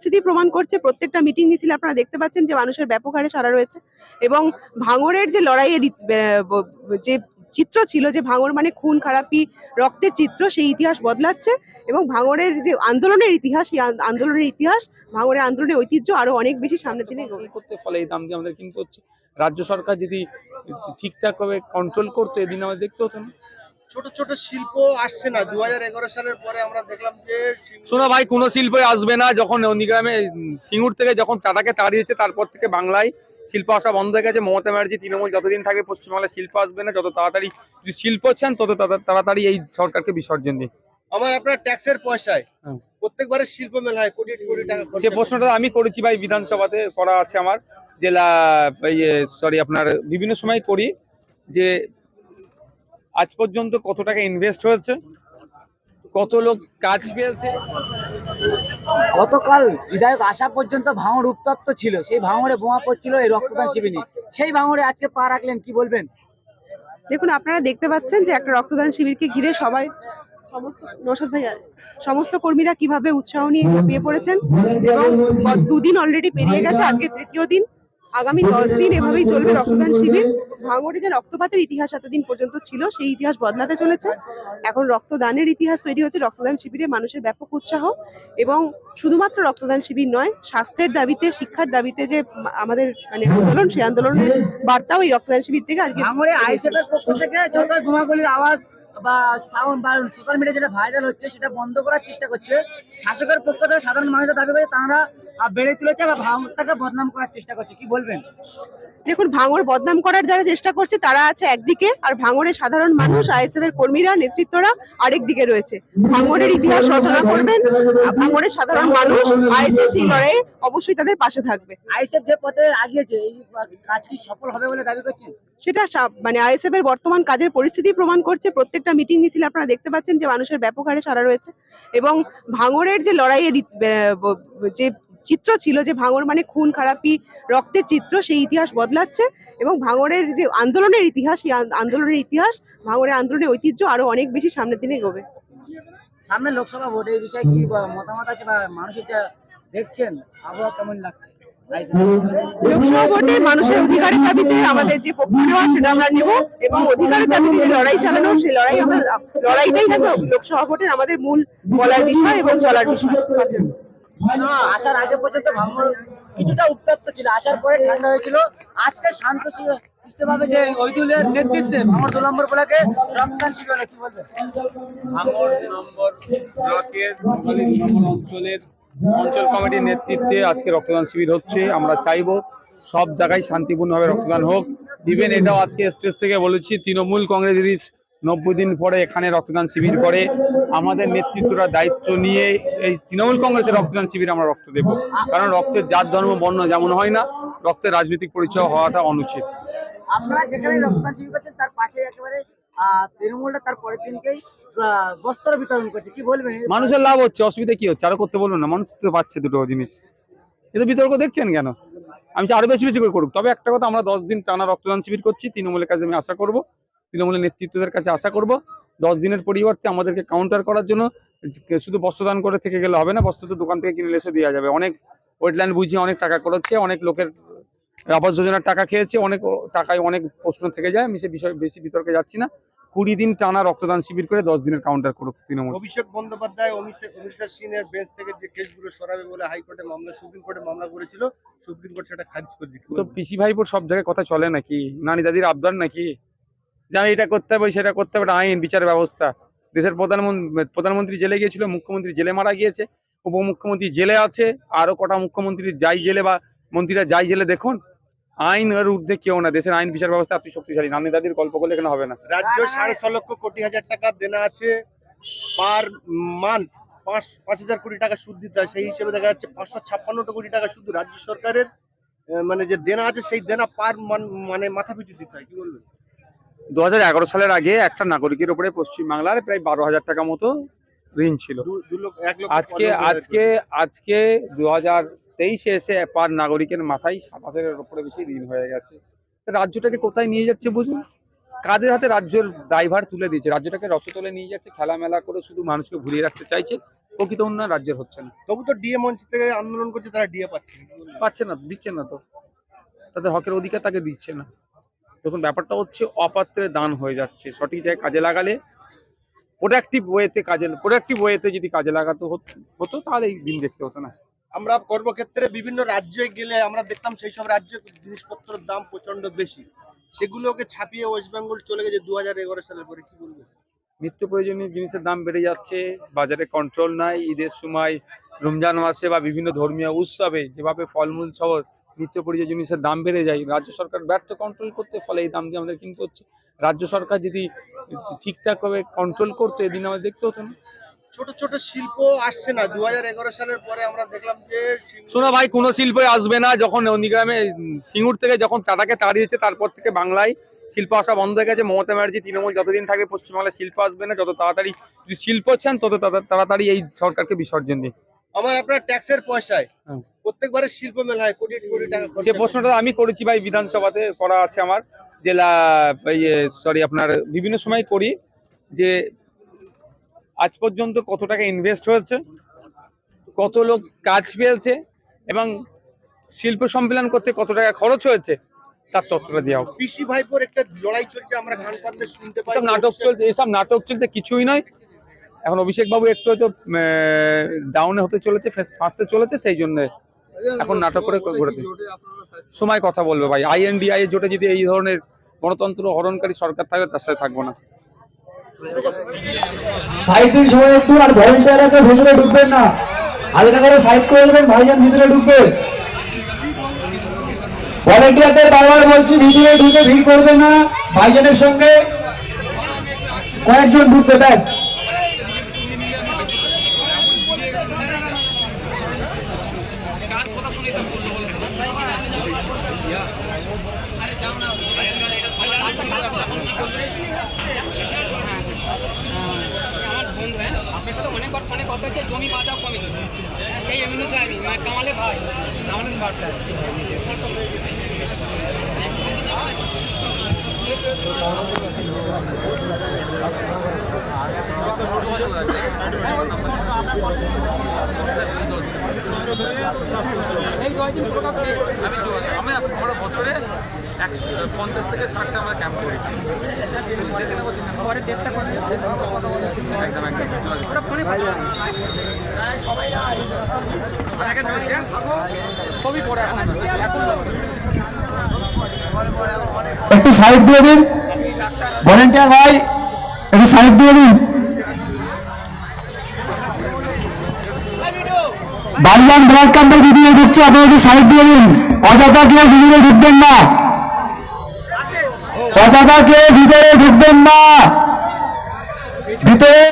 স্থিতি প্রমাণ করছে। প্রত্যেকটা মিটিং মিছিলে আপনারা দেখতে পাচ্ছেন যে মানুষের ব্যাপক হারে সারা রয়েছে এবং ভাঙরের যে লড়াইয়ের যে চিত্র ছিল, যে ভাঙড় মানে খুন, খারাপি, রক্তের চিত্র, সেই ইতিহাস বদলাচ্ছে এবং ভাঙরের যে আন্দোলনের ইতিহাস, সেই আন্দোলনের ইতিহাস, ভাঙরের আন্দোলনের ঐতিহ্য আরও অনেক বেশি সামনের দিনে করতে ফলে এই দাম দিয়ে আমাদের কিনতে হচ্ছে রাজ্য সরকার যদি ঠিকঠাক ভাবে কন্ট্রোল করতো, এদিন আমাদের দেখতে হতো না। ছোট ছোট শিল্প আসছে না। দু হাজার এগারো সালের পরে আমরা দেখলাম যে শোনো ভাই কোনো শিল্পই আসবে না। যখন নন্দীগ্রামে সিঙ্গুর থেকে যখন টাটাকে তাড়িয়েছে তারপর থেকে বাংলায় শিল্প আসা বন্ধ হয়ে গেছে। মমতা ব্যানার্জি তৃণমূল যতদিন থাকবে পশ্চিমবাংলায় শিল্প আসবে না। যত তাড়াতাড়ি যদি শিল্প চান তত তাড়া- তাড়াতাড়ি এই সরকারকে বিসর্জন দিন। আমার আপনার ট্যাক্সের পয়সায় হ্যাঁ। প্রত্যেকবারে শিল্প মেলা হয় কোটি কোটি টাকা সে প্রশ্নটা আমি করেছি ভাই বিধানসভাতে করা আছে আমার জেলা সরি আপনার বিভিন্ন সময় করি যে আজ পর্যন্ত কত টাকা ইনভেস্ট হয়েছে? কত লোক কাজ পেয়েছে? গতকাল বিধায়ক আসা পর্যন্ত ভাঙড় উত্তপ্ত ছিল। সেই ভাঙড়ে বোমা পড়ছিল এই রক্তদান শিবিরে সেই ভাঙড়ে আজকে পা রাখলেন কি বলবেন? দেখুন আপনারা দেখতে পাচ্ছেন যে একটা রক্তদান শিবিরকে ঘিরে সবাই সমস্ত ভাইয়া সমস্ত কর্মীরা কীভাবে উৎসাহ নিয়ে ঝাঁপিয়ে পড়েছেন এবং দুদিন অলরেডি পেরিয়ে গেছে আজকে তৃতীয় দিন। আগামী দশ দিন এভাবেই চলবে রক্তদান শিবির। ভাঙড়ে যে রক্তপাতের ইতিহাস এতদিন পর্যন্ত ছিল সেই ইতিহাস বদলাতে চলেছে। এখন রক্তদানের ইতিহাস তৈরি হচ্ছে রক্তদান শিবিরে মানুষের ব্যাপক উৎসাহ এবং শুধুমাত্র রক্তদান শিবির নয় স্বাস্থ্যের দাবিতে শিক্ষার দাবিতে যে আমাদের মানে আন্দোলন সেই আন্দোলনের বার্তাও এই রক্তদান শিবির থেকে আজকে ভাঙড়ে আইএসএফ এর পক্ষ থেকে যত বোমাগুলির আওয়াজ বা সাউন্ড বা সোশ্যাল মিডিয়া যেটা ভাইরাল হচ্ছে সেটা বন্ধ করার চেষ্টা করছে। শাসকের পক্ষ থেকে সাধারণ মানুষের দাবি করছে তারা বেড়ে তুলেছে বা ভাঙড়টাকে বদনাম করার চেষ্টা করছে। কি বলবেন? দেখুন ভাঙড় বদনাম করার যারা চেষ্টা করছে তারা আছে একদিকে আর ভাঙড়ের সাধারণ মানুষ আইএসএফ এর কর্মীরা নেতৃত্বরা আরেক দিকে রয়েছে। ভাঙড়ের ইতিহাস রচনা করবেন আর ভাঙড়ের সাধারণ মানুষ আইএসএফ সেই লড়াইয়ে অবশ্যই তাদের পাশে থাকবে। আইএসএফ যে পথে আগিয়েছে এই কাজ কি সফল হবে বলে দাবি করছেন? সেটা মানে আইএসএফ এর বর্তমান কাজের পরিস্থিতি প্রমাণ করছে প্রত্যেকটা মিটিং মিছিলে আপনারা দেখতে পাচ্ছেন যে মানুষের ব্যাপক হারে সারা রয়েছে এবং ভাঙরের যে লড়াইয়ের যে চিত্র ছিল, যে ভাঙর মানে খুন, খারাপি, রক্তের চিত্র, সেই ইতিহাস বদলাচ্ছে এবং ভাঙরের যে আন্দোলনের ইতিহাস, সেই আন্দোলনের ইতিহাস ভাঙরের আন্দোলনের ঐতিহ্য আরও অনেক বেশি সামনের দিনে এগোবে। সামনে লোকসভা ভোট এই বিষয়ে কি মতামত আছে বা মানুষের যা দেখছেন? আবহাওয়া কেমন লাগছে? লোকসভা ভোটে মানুষের অধিকারের দাবিতে আমাদের যে পক্ষ নেওয়া সেটা আমরা নেব এবং অধিকারের দাবিতে যে লড়াই চালানো সেই লড়াই আমরা লড়াইটাই থাকবে লোকসভা ভোটের আমাদের মূল বলার বিষয় এবং চলার বিষয়। আসার আগে পর্যন্ত ভাঙড় কিছুটা উত্তপ্ত ছিল। আসার পরে ঠান্ডা হয়েছিল। আজকে শান্ত ভাবে যে ঐদুলের নেতৃত্বে ভাঙড় দু নম্বর ব্লকে রক্তদান শিবির কি বলবেন? ভাঙড় দু নম্বর ব্লকের নোয়াখালী দু নম্বর অঞ্চলের অঞ্চল কমিটির নেতৃত্বে আজকে রক্তদান শিবির হচ্ছে, আমরা চাইব সব জায়গায় শান্তিপূর্ণভাবে রক্তদান হোক। ইভেন এটাও আজকে স্টেজ থেকে বলেছি, তৃণমূল কংগ্রেস যদি নব্বই দিন পরে এখানে রক্তদান শিবির করে। আমাদের নেতৃত্বরা দায়িত্ব নিয়ে এই তৃণমূল কংগ্রেসের রক্তদান শিবির আমরা রক্ত দেব। কারণ রক্তের জাত, ধর্ম, বর্ণ যেমন হয় না, রক্তের রাজনৈতিক পরিচয় হওয়াটা অনুচিত। আপনারা যেখানে রক্তদান শিবির করছেন তার পাশে একেবারে তৃণমূলটা তার পরের দিনকেই বস্ত্র বিতরণ করছে, কি বলবেন? মানুষের লাভ হচ্ছে, অসুবিধা কি হচ্ছে? আরও করতে বলুন না, মানুষ তো পাচ্ছে দুটো জিনিস। কিন্তু বিতর্ক দেখছেন কেন? আমি আরও বেশি বেশি করে করুক। তবে একটা কথা, আমরা দশ দিন টানা রক্তদান শিবির করছি, তৃণমূলের কাছে আমি আশা করব, তৃণমূলের নেতৃত্বদের কাছে আশা করব। দশ দিনের পরিবর্তে আমাদেরকে কাউন্টার করার জন্য শুধু বস্ত্রদান করে থেকে গেলে হবে না, বস্ত্র তো দোকান থেকে কিনে এসে দেওয়া যাবে। অনেক ওয়েটল্যান্ড বুঝিয়ে অনেক টাকা করেছে অনেক লোকের আবাস যোজনার টাকা খেয়েছে, অনেক টাকায় অনেক প্রশ্ন থেকে যায়, আমি সে বিষয়ে বেশি বিতর্কে যাচ্ছি না। কুড়ি দিন টানা রক্তদান শিবির করে দশ দিনের কাউন্টার করুক তৃণমূল। অভিষেক বন্দ্যোপাধ্যায় অমিতা সিংয়ের বেঞ্চ থেকে যে কেসগুলো সরাবে বলে হাইকোর্টে মামলা সুপ্রিম কোর্টে মামলা করেছিল সুপ্রিম কোর্ট সেটা খারিজ করে দিল তো পিসি ভাইপোর সব জায়গায় কথা চলে নাকি? নানি দাদির আবদার নাকি? যে আমি এটা করতে হবে সেটা করতে হবে আইন বিচার ব্যবস্থা। দেশের প্রধানমন্ত্রী প্রধানমন্ত্রী জেলে গিয়েছিল মুখ্যমন্ত্রী জেলে মারা গিয়েছে উপমুখ্যমন্ত্রী জেলে আছে আরও কটা মুখ্যমন্ত্রী যাই জেলে বা মন্ত্রীরা যাই জেলে দেখুন। আইন এর ঊর্ধ্বে কেউ না দেশের আইন বিচার ব্যবস্থা আপনি শক্তিশালী নানি দাদির গল্প করলে এখানে হবে না। রাজ্য সাড়ে ছ লক্ষ কোটি হাজার টাকা দেনা আছে পার মান্থ পাঁচ পাঁচ হাজার কোটি টাকা সুদ দিতে হয়। সেই হিসেবে দেখা যাচ্ছে পাঁচশো ছাপ্পান্নটা কোটি টাকা শুধু রাজ্য সরকারের মানে যে দেনা আছে সেই দেনা পার মানে মাথা পিছু দিতে হয়। কি বলবেন? দুহাজার এগারো সালের আগে একটা নাগরিকের উপরে পশ্চিমবাংলার প্রায় বারো হাজার টাকা মতো ঋণ ছিল। আজকে আজকে আজকে দু হাজার তেইশে এসে পার নাগরিকের মাথায় সাত হাজারের উপরে বেশি ঋণ হয়ে গেছে। রাজ্যটাকে কোথায় নিয়ে যাচ্ছে বুঝুন? কাদের হাতে রাজ্যের ড্রাইভার তুলে দিয়েছে? রাজ্যটাকে রসতলে নিয়ে যাচ্ছে খেলামেলা করে শুধু মানুষকে ঘুরিয়ে রাখতে চাইছে প্রকৃত উন্নয়ন রাজ্যের হচ্ছে না। তবু তো ডিএ মঞ্চ থেকে আন্দোলন করছে তারা ডিএ পাচ্ছে না। পাচ্ছে না দিচ্ছে না তো। তাদের হকের অধিকার তাকে দিচ্ছে না। দেখুন ব্যাপারটা হচ্ছে অপাত্রে দান হয়ে যাচ্ছে। সঠিক জায়গায় কাজে লাগালে প্রোডাক্টিভ ওয়েতে কাজে প্রোডাক্টিভ ওয়েতে যদি কাজে লাগাতে হতো তাহলে এই দিন দেখতে হতো না। আমরা কর্মক্ষেত্রে বিভিন্ন রাজ্যে গেলে আমরা দেখতাম সেই সব রাজ্যে জিনিসপত্রের দাম প্রচণ্ড বেশি। সেগুলোকে ছাপিয়ে ওয়েস্ট বেঙ্গল চলে গেছে দু হাজার এগারো সালের পরে কি বলব নিত্য প্রয়োজনীয় জিনিসের দাম বেড়ে যাচ্ছে বাজারে কন্ট্রোল নাই ঈদের সময় রমজান মাসে বা বিভিন্ন ধর্মীয় উৎসবে যেভাবে ফলমূল সহ নিত্য প্রয়োজনীয় জিনিসের দাম বেড়ে যায়। রাজ্য সরকার ব্যর্থ কন্ট্রোল করতে ফলে এই দাম দিয়ে আমাদের কিনতে হচ্ছে। রাজ্য সরকার যদি ঠিকঠাকভাবে কন্ট্রোল করতো এদিন আমাদের দেখতে হতো না। ছোট ছোট শিল্প আসছে না। দু সালের পরে আমরা দেখলাম যে শোনো ভাই কোনো শিল্পই আসবে না। যখন নন্দীগ্রামে সিঙ্গুর থেকে যখন টাটাকে তাড়িয়েছে তারপর থেকে বাংলায় শিল্প আসা বন্ধ হয়ে গেছে। মমতা ব্যানার্জি তৃণমূল যতদিন থাকবে পশ্চিমবাংলায় শিল্প আসবে না। যত তাড়াতাড়ি যদি শিল্প চান তত তাড়া- তাড়াতাড়ি এই সরকারকে বিসর্জন দিন। আমার আপনার ট্যাক্সের পয়সায় হ্যাঁ। প্রত্যেকবারে শিল্প মেলা হয় কোটি কোটি টাকা সে প্রশ্নটা আমি করেছি ভাই বিধানসভাতে করা আছে আমার জেলা সরি আপনার বিভিন্ন সময় করি যে আজ পর্যন্ত কত টাকা ইনভেস্ট হয়েছে কত লোক কাজ পেয়েছে এবং শিল্প সম্মেলন করতে কত টাকা খরচ হয়েছে তার তথ্যটা দেওয়া হোক। পিসি ভাইপোর একটা লড়াই চলছে আমরা কান শুনতে পাই নাটক চলছে এসব নাটক চলছে কিছুই নয় এখন অভিষেক বাবু একটু হয়তো ডাউনে হতে চলেছে ফাঁসতে চলেছে, সেই জন্য এখন নাটক করে ঘোরাতে সময় কথা বলবে ভাই। আইএনডিআই এর জোটে যদি এই ধরনের গণতন্ত্র হরণকারী সরকার থাকে, তার সাথে থাকব না। একটু ঢুকবেন না। করে সাইড করে দেবেন, ভাইজান ভিতরে বারবার ভিড় করবে না, ভাইজানের সঙ্গে কয়েকজন ঢুকবে, ব্যাস। সাথে অনেক কথা- অনেক কথা হচ্ছে জমি বাঁচাও কমিটি সেই এমনিতে আমি মানে কামালে ভাই কামালের বার্তা আমি আমরা বছরে একশো পঞ্চাশ থেকে ষাটটা আমরা ক্যাম্প করি। পরে ডেটটা করে একদম একদম ওটা ফোনে সবই পরে এখন এখন একটু সাইড দিয়ে দিন। ভলেন্টিয়ার ভাই একটু সাইড দিয়ে দিন। বালিয়ান ব্লাড ক্যাম্পের ভিতরে ঢুকছে আপনারা একটু সাইড দিয়ে দিন। অযথা কেউ ভিতরে ঢুকবেন না। অযথা কেউ ভিতরে ঢুকবেন না। ভিতরে